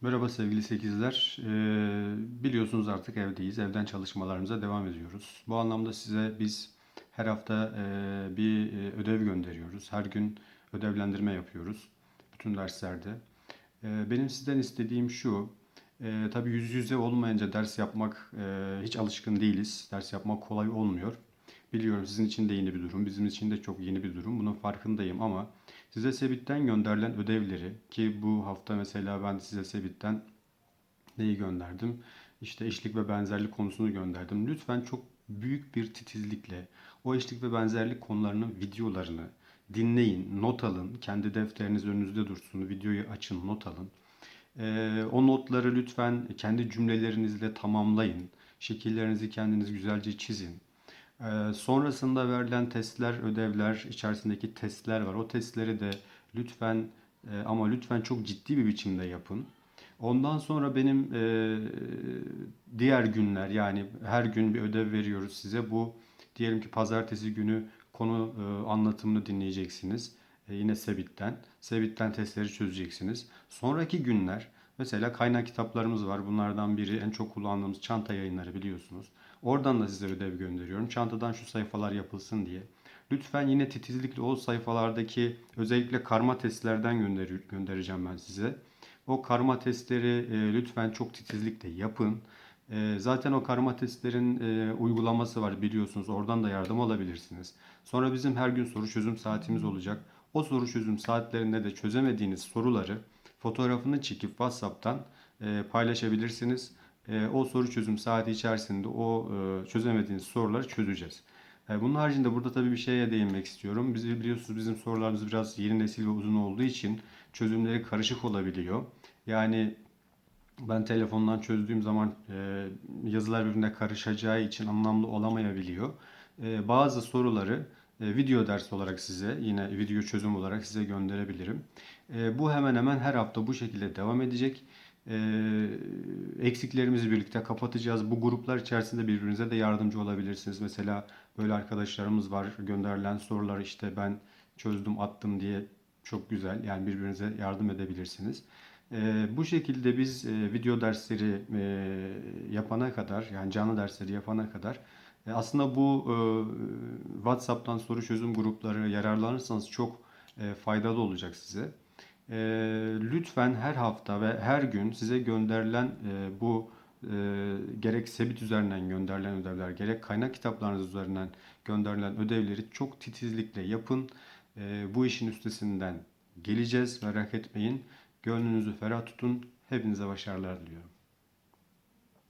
Merhaba sevgili sekizler. Ee, biliyorsunuz artık evdeyiz. Evden çalışmalarımıza devam ediyoruz. Bu anlamda size biz her hafta e, bir e, ödev gönderiyoruz. Her gün ödevlendirme yapıyoruz. Bütün derslerde. Ee, benim sizden istediğim şu. E, tabii yüz yüze olmayınca ders yapmak e, hiç alışkın değiliz. Ders yapmak kolay olmuyor. Biliyorum sizin için de yeni bir durum. Bizim için de çok yeni bir durum. Bunun farkındayım ama size Sebit'ten gönderilen ödevleri ki bu hafta mesela ben size Sebit'ten neyi gönderdim? İşte eşlik ve benzerlik konusunu gönderdim. Lütfen çok büyük bir titizlikle o eşlik ve benzerlik konularının videolarını dinleyin, not alın. Kendi defteriniz önünüzde dursun. Videoyu açın, not alın. Ee, o notları lütfen kendi cümlelerinizle tamamlayın. Şekillerinizi kendiniz güzelce çizin. Ee, sonrasında verilen testler, ödevler, içerisindeki testler var. O testleri de lütfen e, ama lütfen çok ciddi bir biçimde yapın. Ondan sonra benim e, diğer günler yani her gün bir ödev veriyoruz size. Bu diyelim ki pazartesi günü konu e, anlatımını dinleyeceksiniz. Yine Sebit'ten. Sebit'ten testleri çözeceksiniz. Sonraki günler mesela kaynak kitaplarımız var. Bunlardan biri en çok kullandığımız çanta yayınları biliyorsunuz. Oradan da size ödev gönderiyorum. Çantadan şu sayfalar yapılsın diye. Lütfen yine titizlikle o sayfalardaki özellikle karma testlerden gönder göndereceğim ben size. O karma testleri e, lütfen çok titizlikle yapın. E, zaten o karma testlerin e, uygulaması var biliyorsunuz. Oradan da yardım alabilirsiniz. Sonra bizim her gün soru çözüm saatimiz olacak. O soru çözüm saatlerinde de çözemediğiniz soruları fotoğrafını çekip WhatsApp'tan e, paylaşabilirsiniz. E, o soru çözüm saati içerisinde o e, çözemediğiniz soruları çözeceğiz. E, bunun haricinde burada tabii bir şeye değinmek istiyorum. Biz biliyorsunuz bizim sorularımız biraz yeni nesil ve uzun olduğu için çözümleri karışık olabiliyor. Yani ben telefondan çözdüğüm zaman e, yazılar birbirine karışacağı için anlamlı olamayabiliyor. E, bazı soruları video ders olarak size yine video çözüm olarak size gönderebilirim. E, bu hemen hemen her hafta bu şekilde devam edecek. E, eksiklerimizi birlikte kapatacağız. Bu gruplar içerisinde birbirinize de yardımcı olabilirsiniz. Mesela böyle arkadaşlarımız var gönderilen soruları işte ben çözdüm attım diye çok güzel. Yani birbirinize yardım edebilirsiniz. E, bu şekilde biz e, video dersleri e, yapana kadar yani canlı dersleri yapana kadar e, aslında bu e, WhatsApp'tan soru çözüm grupları yararlanırsanız çok e, faydalı olacak size. E, lütfen her hafta ve her gün size gönderilen e, bu e, gerek Sebit üzerinden gönderilen ödevler, gerek kaynak kitaplarınız üzerinden gönderilen ödevleri çok titizlikle yapın. E, bu işin üstesinden geleceğiz, merak etmeyin. Gönlünüzü ferah tutun. Hepinize başarılar diliyorum.